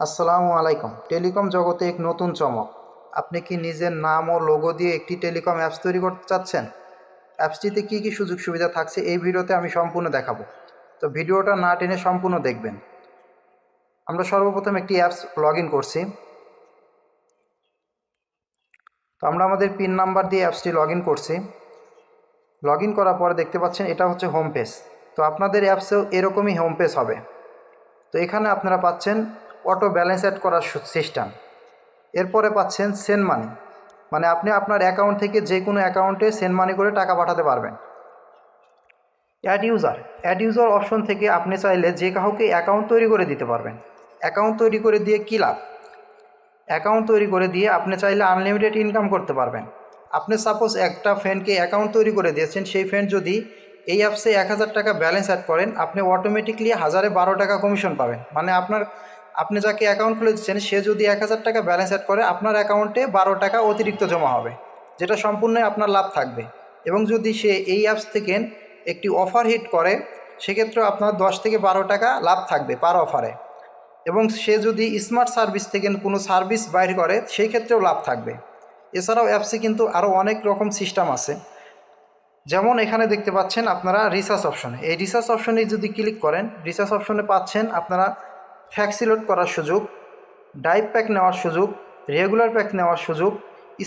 আসসালামু আলাইকুম। টেলিকম জগতে এক নতুন চমক। আপনি কি নিজের নাম ও লোগো দিয়ে একটি টেলিকম অ্যাপস তৈরি করতে চাচ্ছেন? অ্যাপসটিতে কী কী সুযোগ সুবিধা থাকছে এই ভিডিওতে আমি সম্পূর্ণ দেখাবো। তো ভিডিওটা না টেনে সম্পূর্ণ দেখবেন। আমরা সর্বপ্রথম একটি অ্যাপস লগ করছি। তো আমরা আমাদের পিন নাম্বার দিয়ে অ্যাপসটি লগ করছি। লগ করার পরে দেখতে পাচ্ছেন এটা হচ্ছে হোম পেজ তো আপনাদের অ্যাপসেও এরকমই হোম পেজ হবে। তো এখানে আপনারা পাচ্ছেন অটো ব্যালেন্স অ্যাড করার সিস্টেম। এরপরে পাচ্ছেন সেন্ড মানি মানে আপনি আপনার অ্যাকাউন্ট থেকে যে কোনো অ্যাকাউন্টে সেন্ড মানি করে টাকা পাঠাতে পারবেন। Add user add user option থেকে আপনি চাইলে যে কাউকে অ্যাকাউন্ট তৈরি করে দিতে পারবেন। অ্যাকাউন্ট তৈরি করে দিয়ে কী লাভ? অ্যাকাউন্ট তৈরি করে দিয়ে আপনি চাইলে আনলিমিটেড ইনকাম করতে পারবেন। আপনি সাপোজ একটা ফ্রেন্ডকে অ্যাকাউন্ট তৈরি করে দিয়েছেন, সেই ফ্রেন্ড যদি এই অ্যাপসে এক হাজার টাকা ব্যালেন্স অ্যাড করেন, আপনি অটোমেটিকলি হাজারে বারো টাকা কমিশন পাবেন। মানে আপনার আপনি যাকে অ্যাকাউন্ট খুলে দিচ্ছেন, সে যদি এক হাজার টাকা ব্যালেন্স অ্যাড করে, আপনার অ্যাকাউন্টে বারো টাকা অতিরিক্ত জমা হবে, যেটা সম্পূর্ণই আপনার লাভ থাকবে। এবং যদি সে এই অ্যাপস থেকে একটি অফার হিট করে সেক্ষেত্রে আপনার দশ থেকে বারো টাকা লাভ থাকবে পার অফারে এবং সে যদি স্মার্ট সার্ভিস থেকে কোনো সার্ভিস বাইর করে সেই ক্ষেত্রেও লাভ থাকবে। এছাড়াও অ্যাপসে কিন্তু আরও অনেক রকম সিস্টেম আছে। যেমন এখানে দেখতে পাচ্ছেন আপনারা রিসার্চ অপশনে এই রিসার্চ অপশনে যদি ক্লিক করেন রিসার্চ অপশনে পাচ্ছেন আপনারা ফ্যাক্সিলোড করার সুযোগ, ডাইভ প্যাক নেওয়ার সুযোগ, রেগুলার প্যাক নেওয়ার সুযোগ,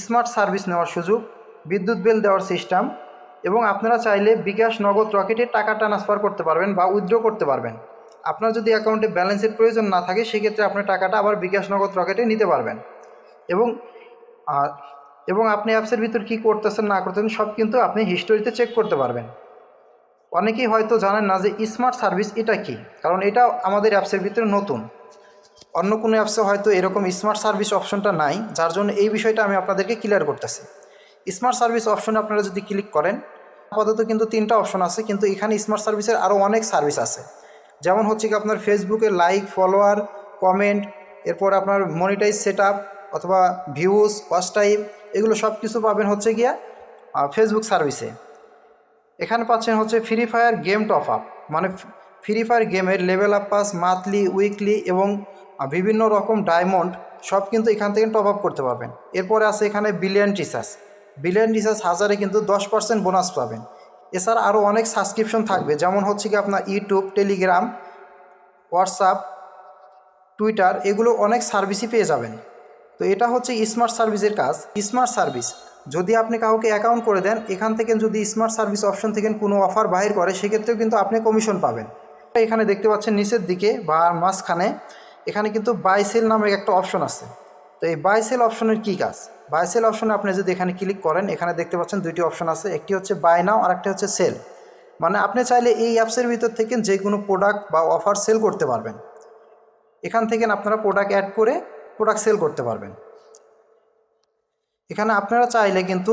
স্মার্ট সার্ভিস নেওয়ার সুযোগ, বিদ্যুৎ বিল দেওয়ার সিস্টেম এবং আপনারা চাইলে বিকাশ নগদ রকেটে টাকা ট্রান্সফার করতে পারবেন বা উইথড্র করতে পারবেন। আপনার যদি অ্যাকাউন্টে ব্যালেন্সের প্রয়োজন না থাকে, সেক্ষেত্রে আপনি টাকাটা আবার বিকাশ নগদ রকেটে নিতে পারবেন। এবং এবং আপনি অ্যাপসের ভিতর কী করতেছেন, না করতেছেন, সব কিন্তু আপনি হিস্টোরিতে চেক করতে পারবেন। অনেকেই হয়তো জানেন না যে স্মার্ট সার্ভিস এটা কি, কারণ এটা আমাদের অ্যাপসের ভিতরে নতুন। অন্য কোনো অ্যাপসে হয়তো এরকম স্মার্ট সার্ভিস অপশনটা নাই, যার জন্য এই বিষয়টা আমি আপনাদেরকে ক্লিয়ার করতেছি। স্মার্ট সার্ভিস অপশনে আপনারা যদি ক্লিক করেন, আপাতত কিন্তু তিনটা অপশন আছে, কিন্তু এখানে স্মার্ট সার্ভিসের আরও অনেক সার্ভিস আছে। যেমন হচ্ছে কি আপনার ফেসবুকে লাইক ফলোয়ার কমেন্ট এরপর আপনার মনিটাইজ সেট অথবা ভিউজ ওয়াচ টাইম এগুলো সব কিছু পাবেন হচ্ছে গিয়া ফেসবুক সার্ভিসে এখানে পাচ্ছেন হচ্ছে free fire game top up মানে ফ্রি ফায়ার গেমের level up pass monthly weekly এবং বিভিন্ন রকম ডায়মন্ড সব কিন্তু এখান থেকে টপ আপ করতে পারবেন। এরপরে আছে এখানে বিলিয়ন রিচার্জ বিলিয়ন রিচার্জ হাজারে কিন্তু দশ পার্সেন্ট বোনাস পাবেন। এছাড়া আরও অনেক সাবস্ক্রিপশন থাকবে, যেমন হচ্ছে কি আপনার ইউটিউব টেলিগ্রাম হোয়াটসঅ্যাপ টুইটার এগুলো অনেক সার্ভিসই পেয়ে যাবেন। তো এটা হচ্ছে স্মার্ট সার্ভিসের কাজ। স্মার্ট সার্ভিস যদি আপনি কাউকে অ্যাকাউন্ট করে দেন, এখান থেকে যদি স্মার্ট সার্ভিস অপশন থেকে কোনো অফার বাহির করে, সেক্ষেত্রেও কিন্তু আপনি কমিশন পাবেন। এখানে দেখতে পাচ্ছেন নিচের দিকে বা মাঝখানে, এখানে কিন্তু বাই সেল নামের একটা অপশন আছে। তো এই বাই সেল অপশনের কী কাজ? বাই সেল অপশনে আপনি যদি এখানে ক্লিক করেন, এখানে দেখতে পাচ্ছেন দুইটি অপশন আছে। একটি হচ্ছে বাই নাও আর একটি হচ্ছে সেল মানে আপনি চাইলে এই অ্যাপসের ভিতর থেকে যে কোনো প্রোডাক্ট বা অফার সেল করতে পারবেন। এখান থেকে আপনারা প্রোডাক্ট অ্যাড করে প্রোডাক্ট সেল করতে পারবেন। এখানে আপনারা চাইলে কিন্তু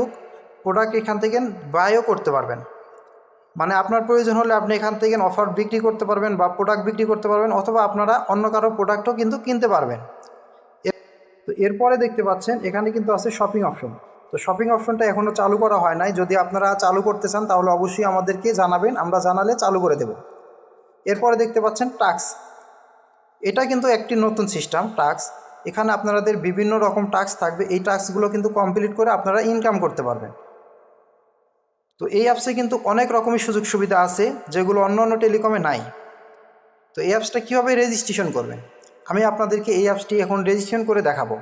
প্রোডাক্ট এখান থেকে বাইও করতে পারবেন। মানে আপনার প্রয়োজন হলে আপনি এখান থেকে অফার বিক্রি করতে পারবেন বা প্রোডাক্ট বিক্রি করতে পারবেন অথবা আপনারা অন্য কারও প্রোডাক্টও কিন্তু কিনতে পারবেন। তো এরপরে দেখতে পাচ্ছেন, এখানে কিন্তু আছে শপিং অপশন তো শপিং অপশনটা এখনও চালু করা হয় নাই। যদি আপনারা চালু করতে চান, তাহলে অবশ্যই আমাদেরকে জানাবেন, আমরা জানালে চালু করে দেব। এরপরে দেখতে পাচ্ছেন টাক্স এটা কিন্তু একটি নতুন সিস্টেম টাক্স এখানে আপনাদের বিভিন্ন রকম টাস্ক থাকবে। এই টাস্কগুলো কিন্তু কমপ্লিট করে আপনারা ইনকাম করতে পারবেন। তো এই অ্যাপসে কিন্তু অনেক রকমের সুযোগ সুবিধা আছে, যেগুলো অন্য অন্য টেলিকমে নাই। তো এই অ্যাপসটা কীভাবে রেজিস্ট্রেশন করবেন? আমি আপনাদেরকে এই অ্যাপসটি এখন রেজিস্ট্রেশন করে দেখাবো।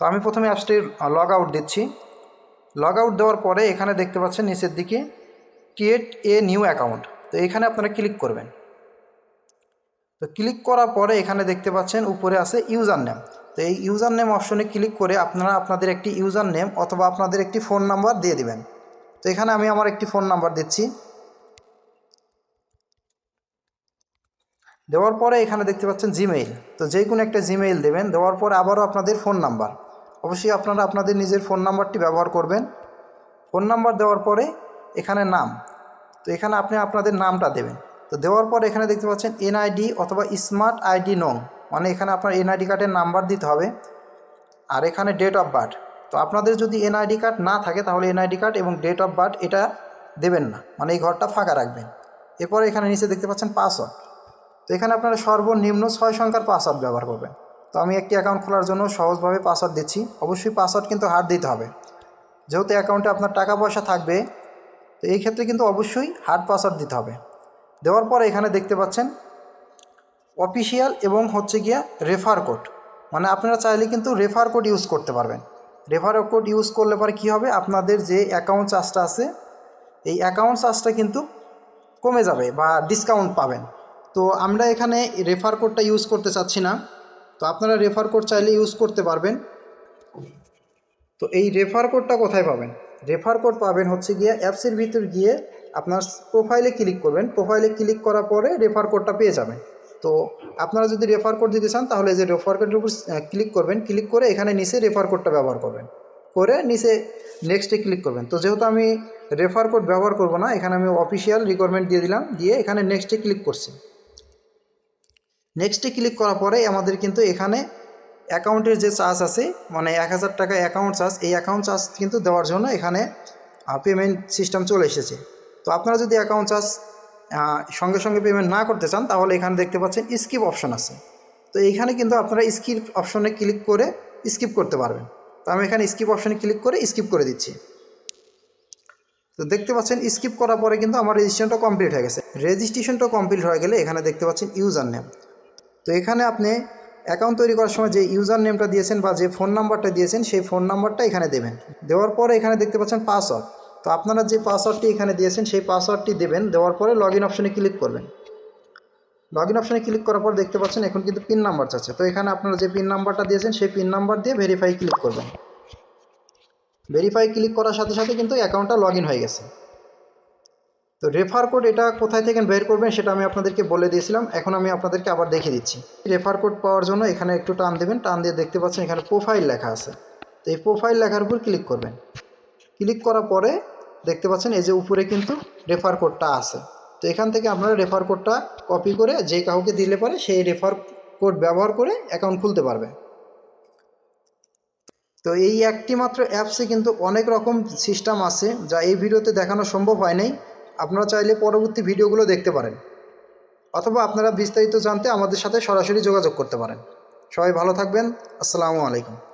তো আমি প্রথমে অ্যাপসটির লগ আউট দিচ্ছি। লগ আউট দেওয়ার পরে এখানে দেখতে পাচ্ছেন নিচের দিকে ক্রিয়েট এ নিউ অ্যাকাউন্ট তো এখানে আপনারা ক্লিক করবেন। তো ক্লিক করার পরে এখানে দেখতে পাচ্ছেন উপরে আছে ইউজার নেম তো এই ইউজার নেম অপশনে ক্লিক করে আপনারা আপনাদের একটি ইউজার নেম অথবা আপনাদের একটি ফোন নাম্বার দিয়ে দিবেন। তো এখানে আমি আমার একটি ফোন নাম্বার দিচ্ছি। দেওয়ার পরে এখানে দেখতে পাচ্ছেন জিমেইল। তো যে কোনো একটা জিমেইল দেবেন, দেওয়ার পরে আবারও আপনাদের ফোন নাম্বার। অবশ্যই আপনারা আপনাদের নিজের ফোন নাম্বারটি ব্যবহার করবেন। ফোন নাম্বার দেওয়ার পরে এখানে নাম। তো এখানে আপনি আপনাদের নামটা দেবেন। তো দেওয়ার পর এখানে দেখতে পাচ্ছেন এনআইডি অথবা স্মার্ট আইডি নং। মানে এখানে আপনার এনআইডি কার্ডের নাম্বার দিতে হবে। আর এখানে ডেট অফ বার্থ তো আপনাদের যদি এনআইডি কার্ড না থাকে, তাহলে এনআইডি কার্ড এবং ডেট অফ বার্থ এটা দেবেন না। মানে এই ঘরটা ফাঁকা রাখবেন। এরপরে এখানে নিচে দেখতে পাচ্ছেন পাসওয়ার্ড তো এখানে আপনারা সর্বনিম্ন ছয় সংখ্যার পাসওয়ার্ড ব্যবহার করবেন। তো আমি একটি অ্যাকাউন্ট খোলার জন্য সহজভাবে পাসওয়ার্ড দিচ্ছি। অবশ্যই পাসওয়ার্ড কিন্তু হার্ড দিতে হবে। যেহেতু অ্যাকাউন্টে আপনার টাকা পয়সা থাকবে, তো এই ক্ষেত্রে কিন্তু অবশ্যই হার্ড পাসওয়ার্ড দিতে হবে। দেওয়ার পর এখানে দেখতে পাচ্ছেন অফিসিয়াল এবং হচ্ছে গিয়া রেফার কোড মানে আপনারা চাইলে কিন্তু রেফার কোড ইউজ করতে পারবেন। রেফার কোড ইউজ করলে পরে কী হবে? আপনাদের যে অ্যাকাউন্ট চার্জটা আছে, এই অ্যাকাউন্ট চার্জটা কিন্তু কমে যাবে বা ডিসকাউন্ট পাবেন। তো আমরা এখানে রেফার কোডটা ইউজ করতে চাচ্ছি না। তো আপনারা রেফার কোড চাইলে ইউজ করতে পারবেন। তো এই রেফার কোডটা কোথায় পাবেন? রেফার কোড পাবেন হচ্ছে গিয়ে অ্যাপসের ভিতর গিয়ে আপনার প্রোফাইলে ক্লিক করবেন। প্রোফাইলে ক্লিক করার পরে রেফার কোডটা পেয়ে যাবেন। তো আপনারা যদি রেফার কোড দিতে চান, তাহলে যে রেফার কোডের উপর ক্লিক করবেন। ক্লিক করে এখানে নিচে রেফার কোডটা ব্যবহার করবেন। করে নিচে নেক্সটে ক্লিক করবেন। তো যেহেতু আমি রেফার কোড ব্যবহার করব না, এখানে আমি অফিসিয়াল রিকোয়ারমেন্ট দিয়ে দিলাম, দিয়ে এখানে নেক্সটে ক্লিক করছি। নেক্সটে ক্লিক করার পরে আমাদের কিন্তু এখানে অ্যাকাউন্টের যে চার্জ আছে মানে এক হাজার টাকা অ্যাকাউন্ট চার্জ এই অ্যাকাউন্ট চার্জ কিন্তু দেওয়ার জন্য এখানে পেমেন্ট সিস্টেম চলে এসেছে। তো আপনারা যদি অ্যাকাউন্ট চার্জ সঙ্গে সঙ্গে পেমেন্ট না করতে চান, তাহলে এখানে দেখতে পাচ্ছেন স্কিপ অপশন আছে। তো এইখানে কিন্তু আপনারা স্কিপ অপশনে ক্লিক করে স্কিপ করতে পারবেন। তো আমি এখানে স্কিপ অপশনে ক্লিক করে স্কিপ করে দিচ্ছি। তো দেখতে পাচ্ছেন স্কিপ করার পরে কিন্তু আমার রেজিস্ট্রেশনটা কমপ্লিট হয়ে গেছে। রেজিস্ট্রেশনটা কমপ্লিট হয়ে গেলে এখানে দেখতে পাচ্ছেন ইউজার নেম তো এখানে আপনি অ্যাকাউন্ট তৈরি করার সময় যে ইউজার নেমটা দিয়েছেন বা যে ফোন নাম্বারটা দিয়েছেন, সেই ফোন নাম্বারটা এখানে দেবেন। দেওয়ার পরে এখানে দেখতে পাচ্ছেন পাসওয়ার্ড তো আপনারা যে পাসওয়ার্ডটি এখানে দিয়েছেন, সেই পাসওয়ার্ডটি দেবেন, দেওয়ার পরে লগ ইন অপশানে ক্লিক করবেন। লগ ইন অপশানে ক্লিক করার পর দেখতে পাচ্ছেন এখন কিন্তু পিন নাম্বার চাচ্ছে তো এখানে আপনারা যে পিন নাম্বারটা দিয়েছেন, সেই পিন নাম্বার দিয়ে ভেরিফাই ক্লিক করবেন। ভেরিফাই ক্লিক করার সাথে সাথে কিন্তু অ্যাকাউন্টটা লগ ইন হয়ে গেছে। তো রেফার কোড এটা কোথায় থেকে বের করবেন, সেটা আমি আপনাদেরকে বলে দিয়েছিলাম। এখন আমি আপনাদেরকে আবার দেখিয়ে দিচ্ছি। রেফার কোড পাওয়ার জন্য এখানে একটু টান দেবেন। টান দিয়ে দেখতে পাচ্ছেন এখানে প্রোফাইল লেখা আছে। তো এই প্রোফাইল লেখার উপর ক্লিক করবেন। ক্লিক করার পরে দেখতে পাচ্ছেন, এই যে উপরে কিন্তু রেফার কোডটা আছে। তো এখান থেকে আপনারা রেফার কোডটা কপি করে যে কাউকে দিলে পারে সেই রেফার কোড ব্যবহার করে অ্যাকাউন্ট খুলতে পারবে। তো এই একটি মাত্র অ্যাপসে কিন্তু অনেক রকম সিস্টেম আছে যা এই ভিডিওতে দেখানো সম্ভব হয় নাই। আপনারা চাইলে পরবর্তী ভিডিওগুলো দেখতে পারেন। অথবা আপনারা বিস্তারিত জানতে আমাদের সাথে সরাসরি যোগাযোগ করতে পারেন। সবাই ভালো থাকবেন। আসসালামু আলাইকুম।